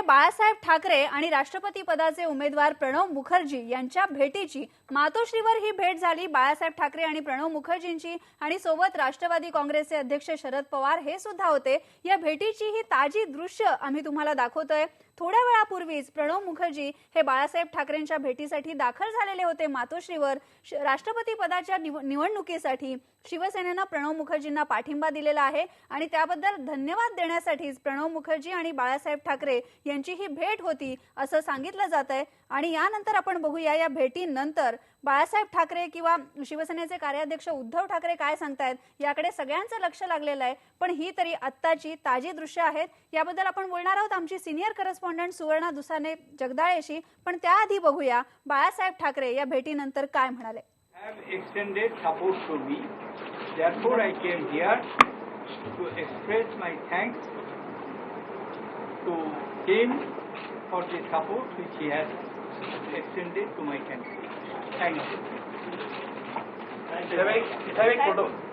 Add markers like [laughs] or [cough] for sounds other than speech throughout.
बाळासाहेब ठाकरे आणि राष्ट्रपती पदाचे उमेदवार प्रणव मुखर्जी यांच्या भेटीची मातोश्रीवर ही भेट झाली. बाळासाहेब ठाकरे आणि प्रणव मुखर्जींची आणि सोबत राष्ट्रवादी काँग्रेसचे अध्यक्ष शरद पवार हे सुद्धा होते. या भेटीची ही ताजी दृश्य आम्ही तुम्हाला दाखवतोय. थोड्या वेळापूर्वीच प्रणव मुखर्जी हे बाळासाहेब ठाकरेंच्या भेटीसाठी दाखल झालेले होते मातोश्रीवर. राष्ट्रपती पदाच्या निव- निवडणुकीसाठी शिवसेनेनं प्रणव मुखर्जींना पाठिंबा दिलेला आहे आणि त्याबद्दल धन्यवाद देण्यासाठीच प्रणव मुखर्जी आणि बाळासाहेब ठाकरे यांची ही भेट होती असं सांगितलं जात आहे आणि यानंतर आपण बघूया या भेटीनंतर बाळासाहेब ठाकरे किंवा शिवसेनेचे कार्याध्यक्ष उद्धव ठाकरे काय सांगतायत याकडे सगळ्यांचं लक्ष लागलेलं आहे. पण ही तरी आत्ताची ताजी दृश्य आहेत. याबद्दल आपण बोलणार आहोत. आमची सिनियर करस्पॉन्डंट सुवर्णा दुसाने जगदाळेशी पण त्याआधी बघूया बाळासाहेब ठाकरे या भेटीनंतर काय म्हणाले have extended support to me. Therefore, I came here to express my thanks to him for the support which he has extended to my country. Thank you. photo. Yeah, you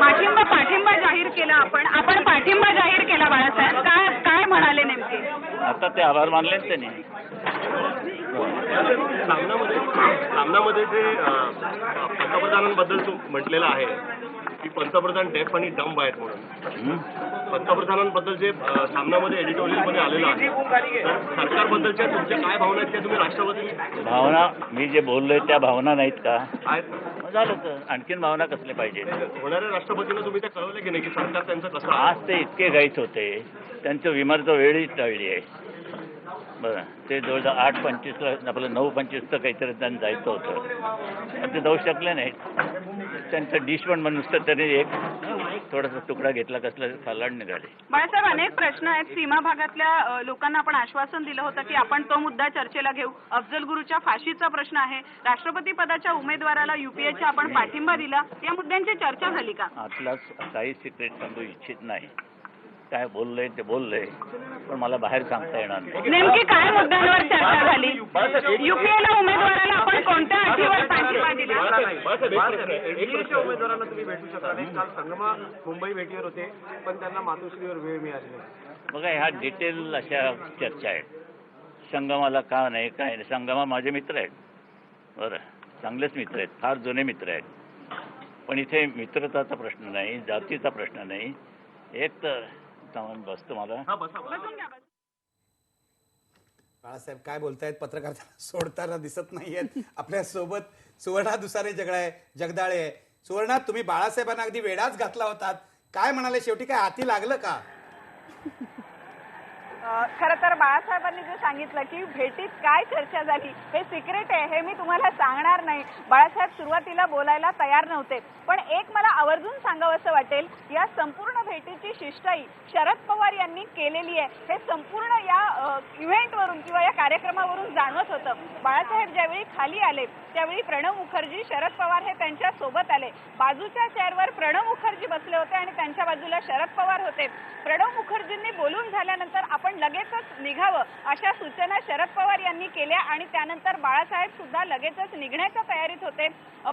पाठिंबा पाठिंबा जाहीर केला आपण. आपण पाठिंबा जाहीर केला बाळासाहेब. काय काय म्हणाले नेमके? आता ते आभार मानलेच त्यांनी. सामनामध्ये सामनामध्ये जे पंतप्रधानांबद्दल तू म्हटलेलं आहे की पंतप्रधान डेफ आणि डंब आहेत म्हणून? पंतप्रधानांबद्दल जे सामनामध्ये एडिटोरियलमध्ये आलेलं आहे तर सरकारबद्दलच्या तुमच्या काय भावना आहेत त्या तुम्ही राष्ट्रवादी भावना मी जे बोललोय त्या भावना नाहीत का? झालं तर आणखीन भावना कसले पाहिजे? होणाऱ्या राष्ट्रपतींना तुम्ही त्या कळवलं की नाही की सरकार त्यांचं कसं आज ते इतके घाईत होते. त्यांचं विमानाचं वेळही टळली आहे. बरं. ते जवळजवळ आठ पंचवीसला आपलं नऊ पंचवीसचं काहीतरी त्यांना जायचं होतं. पण ते जाऊ शकले नाहीत. त्यांचं डिश पण नुसतं त्यांनी एक थोडासा तुकडा घेतला कसला सलाड निघाले. बाळासाहेब अनेक प्रश्न आहेत. सीमा भागातल्या लोकांना आपण आश्वासन दिलं होतं की आपण तो मुद्दा चर्चेला घेऊ. अफजल गुरुच्या फाशीचा प्रश्न आहे. राष्ट्रपती पदाच्या उमेदवाराला युपीएचा आपण पाठिंबा दिला. या मुद्द्यांची चर्चा झाली का? आतलाच काही सिक्रेट सांगू इच्छित नाही. काय बोललोय ते बोललोय पण मला बाहेर सांगता येणार नाही. नेमकी काय मुद्द्यांवर चर्चा झाली? युपीएला उमेदवाराला आपण कोणत्या अटीवर पाठिंबा दिला. उमेदवारांना तुम्ही भेटू नाही. काल संगमा मुंबई भेटीवर होते पण त्यांना मातोश्रीवर वेळ मिळाली नाही. बघा ह्या डिटेल अशा चर्चा आहेत. संगमाला का नाही काय नाही. संगमा माझे मित्र आहेत. बरं. चांगलेच मित्र आहेत. फार जुने मित्र आहेत. पण इथे मित्रताचा प्रश्न नाही जातीचा प्रश्न नाही. एक तर बसतो मला. हा. बाळासाहेब काय बोलतायत? पत्रकार सोडताना दिसत नाहीयेत. आपल्यासोबत सुवर्णा दुसारे जगडाय जगदाळे. आहे सुवर्णा तुम्ही बाळासाहेबांना अगदी वेडाच घातला होतात. काय म्हणाले? शेवटी काय हाती लागलं का? खर तर बाळासाहेबांनी जे सांगितलं की भेटीत काय चर्चा झाली हे सिक्रेट आहे हे मी तुम्हाला सांगणार नाही. बाळासाहेब सुरुवातीला बोलायला तयार नव्हते. पण एक मला आवर्जून सांगावंसं वाटेल या संपूर्ण भेटीची शिष्टाई शरद पवार यांनी केलेली आहे. हे संपूर्ण या इव्हेंटवरून किंवा या कार्यक्रमावरून जाणवत होतं. बाळासाहेब ज्यावेळी खाली आले त्यावेळी प्रणव मुखर्जी शरद पवार हे त्यांच्यासोबत आले. बाजूच्या चेअरवर प्रणव मुखर्जी बसले होते आणि त्यांच्या बाजूला शरद पवार होते. प्रणव मुखर्जींनी बोलून झाल्यानंतर आपण लगेचच निघावं अशा सूचना शरद पवार यांनी केल्या आणि त्यानंतर बाळासाहेब सुद्धा लगेचच निघण्याच्या तयारीत होते.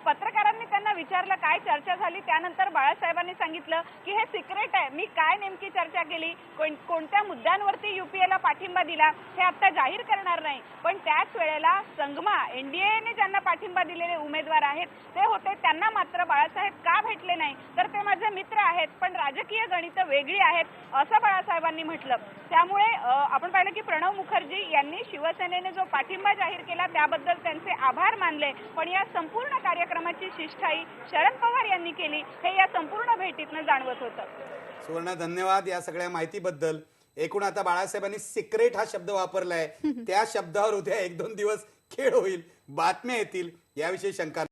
पत्रकारांनी त्यांना विचारलं काय चर्चा झाली? त्यानंतर बाळासाहेबांनी सांगितलं की हे सिक्रेट आहे. मी काय नेमकी चर्चा केली? कोण- कोणत्या मुद्द्यांवरती युपीएला पाठिंबा दिला? हे आता जाहीर करणार नाही. त्याच वेळेला संगमा एनडीएने ज्यांना पाठिंबा दिलेले उमेदवार आहेत ते होते. त्यांना मात्र बाळासाहेब का भेटले नाही? तर ते माझे मित्र आहेत पण राजकीय गणित वेगळी आहेत असं बाळासाहेबांनी म्हटलं. त्यामुळे आपण पाहिलं की प्रणव मुखर्जी यांनी शिवसेनेने जो पाठिंबा जाहीर केला त्याबद्दल त्यांचे आभार मानले. पण या संपूर्ण कार्यक्रमाची शिष्ठाई शरद पवार यांनी केली हे या संपूर्ण भेटीतनं जाणवत होतं. सुवर्णा धन्यवाद या सगळ्या माहितीबद्दल. एकूण आता बाळासाहेबांनी सिक्रेट हा शब्द वापरलाय. [laughs] त्या शब्दावर उद्या एक दोन दिवस खेळ होईल बातम्या येतील याविषयी शंका